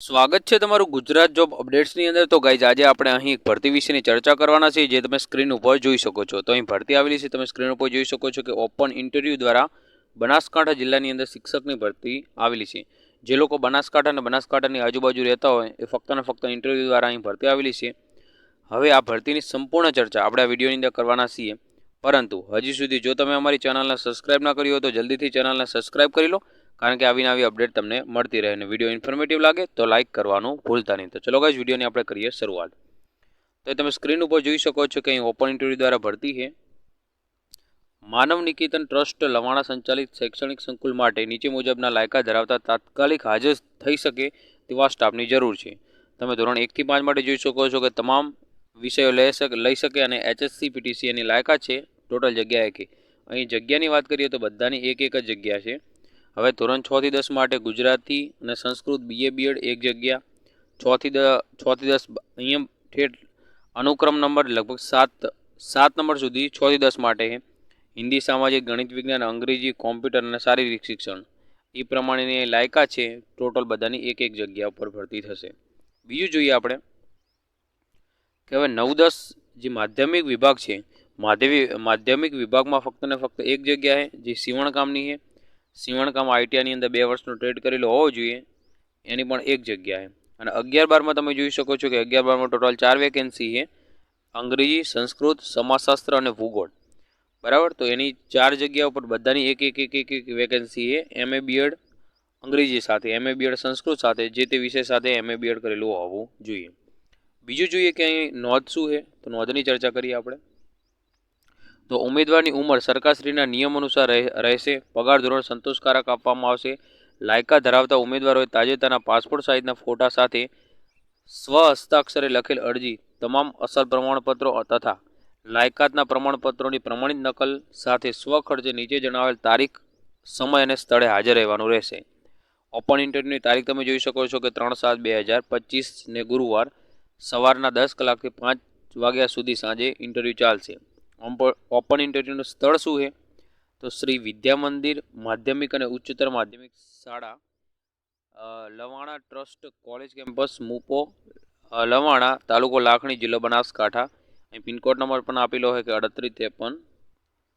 સ્વાગત છે તમારું ગુજરાત જોબ અપડેટ્સની અંદર. તો ગાઈઝ આજે આપણે અહીં એક ભરતી વિશેની ચર્ચા કરવાના છીએ, જે તમે સ્ક્રીન ઉપર જોઈ શકો છો. તો અહીં ભરતી આવેલી છે, તમે સ્ક્રીન ઉપર જોઈ શકો છો કે ઓપન ઇન્ટરવ્યૂ દ્વારા બનાસકાંઠા જિલ્લાની અંદર શિક્ષકની ભરતી આવેલી છે. જે લોકો બનાસકાંઠા અને બનાસકાંઠાની આજુબાજુ રહેતા હોય, એ ફક્ત ને ફક્ત ઇન્ટરવ્યૂ દ્વારા અહીં ભરતી આવેલી છે. હવે આ ભરતીની સંપૂર્ણ ચર્ચા આપણે આ વિડીયોની અંદર કરવાના છીએ. પરંતુ હજી સુધી જો તમે અમારી ચેનલને સબસ્ક્રાઇબ ના કરી હોય, તો જલ્દીથી ચેનલને સબસ્ક્રાઇબ કરી લો. કારણ કે આવી નવી અપડેટ તમને મળતી રહે અને વીડિયો ઇન્ફોર્મેટિવ લાગે તો લાઇક કરવાનું ભૂલતા નહીં. તો ચલો ગાઈઝ વિડીયોની આપણે કરીએ શરૂઆત. તો તમે સ્ક્રીન ઉપર જોઈ શકો છો કે અહીં ઓપન ઇન્ટરવ્યૂ દ્વારા ભરતી છે. માનવ નિકેતન ટ્રસ્ટ લવાણા સંચાલિત શૈક્ષણિક સંકુલ માટે નીચે મુજબના લાયકા ધરાવતા તાત્કાલિક હાજર થઈ શકે તેવા સ્ટાફની જરૂર છે. તમે ધોરણ એકથી પાંચ માટે જોઈ શકો છો કે તમામ વિષયો લઈ શકે લઈ શકે અને એચએસસી પીટીસી એની લાયકાત છે. ટોટલ જગ્યા કે અહીં જગ્યાની વાત કરીએ તો બધાની એક એક જ જગ્યા છે. હવે ધોરણ છ દસ માટે ગુજરાતી અને સંસ્કૃત બીએ બીએડ એક જગ્યા. છથી દ છથી દસ અહીંયા ઠેઠ અનુક્રમ નંબર લગભગ સાત સાત નંબર સુધી છથી દસ માટે હિન્દી, સામાજિક, ગણિત, વિજ્ઞાન, અંગ્રેજી, કોમ્પ્યુટર અને શારીરિક શિક્ષણ. એ પ્રમાણેની લાયકા છે, ટોટલ બધાની એક એક જગ્યા ઉપર ભરતી થશે. બીજું જોઈએ આપણે કે હવે નવ દસ જે માધ્યમિક વિભાગ છે, માધ્યમિક માધ્યમિક વિભાગમાં ફક્ત ને ફક્ત એક જગ્યા છે, જે સીવણકામની છે. સીવણકામ આઈટીઆઈની અંદર બે વર્ષનો ટ્રેડ કરેલો હોવો જોઈએ. એની પણ એક જગ્યાએ. અને અગિયાર બારમાં તમે જોઈ શકો છો કે અગિયાર બારમાં ટોટલ ચાર વેકેન્સી છે. અંગ્રેજી, સંસ્કૃત, સમાજશાસ્ત્ર અને ભૂગોળ. બરાબર? તો એની ચાર જગ્યા ઉપર બધાની એક એક એક એક એક વેકેન્સી છે. એમએ બીએડ અંગ્રેજી સાથે એમએ બીએડ સંસ્કૃત સાથે, જે તે વિષય સાથે એમએ બીએડ કરેલું હોવું જોઈએ. બીજું જોઈએ કે અહીં નોંધ શું છે? તો નોંધની ચર્ચા કરીએ આપણે. તો ઉમેદવારની ઉંમર સરકારશ્રીના નિયમ અનુસાર રહે- રહેશે. પગાર ધોરણ સંતોષકારક આપવામાં આવશે. લાયકા ધરાવતા ઉમેદવારોએ તાજેતરના પાસપોર્ટ સાઇઝના ફોટા સાથે સ્વ હસ્તાક્ષરે લખેલ અરજી, તમામ અસલ પ્રમાણપત્રો તથા લાયકાતના પ્રમાણપત્રોની પ્રમાણિત નકલ સાથે સ્વખર્ચે નીચે જણાવેલ તારીખ, સમય અને સ્થળે હાજર રહેવાનું રહેશે. ઓપન ઇન્ટરવ્યૂની તારીખ તમે જોઈ શકો છો કે ત્રણ સાત બે હજાર પચીસને ગુરુવાર સવારના દસ કલાકથી પાંચ વાગ્યા સુધી સાંજે ઇન્ટરવ્યૂ ચાલશે. ઓપન ઇન્ટરવ્યૂનું સ્થળ શું છે? તો શ્રી વિદ્યા મંદિર માધ્યમિક અને ઉચ્ચતર માધ્યમિક શાળા લવાણા ટ્રસ્ટ કોલેજ કેમ્પસ, મુપો લવાણા તાલુકો લાખણી જિલ્લો બનાસકાંઠા. અહીં પિનકોડ નંબર પણ આપેલો હોય કે અડત્રીસ ત્રેપન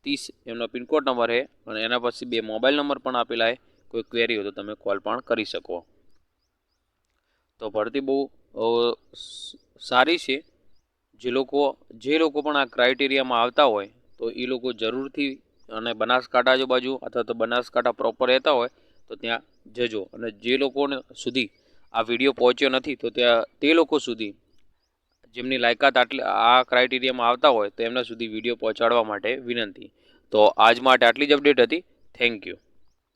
ત્રીસ એમનો પિનકોડ નંબર છે અને એના પછી બે મોબાઈલ નંબર પણ આપેલા છે. કોઈ ક્વેરી હોય તો તમે કોલ પણ કરી શકો. તો ભરતી બહુ સારી છે. જે લોકો જે લોકો પણ આ ક્રાઇટેરિયામાં આવતા હોય, તો એ લોકો જરૂરથી અને બનાસકાંઠા આજુબાજુ અથવા તો બનાસકાંઠા પ્રોપર રહેતા હોય, તો ત્યાં જજો. અને જે લોકોને સુધી આ વીડિયો પહોંચ્યો નથી, તો ત્યાં તે લોકો સુધી જેમની લાયકાત આટલી, આ ક્રાઇટેરિયામાં આવતા હોય, તો એમના સુધી વીડિયો પહોંચાડવા માટે વિનંતી. તો આજ માટે આટલી જ અપડેટ હતી. Thank you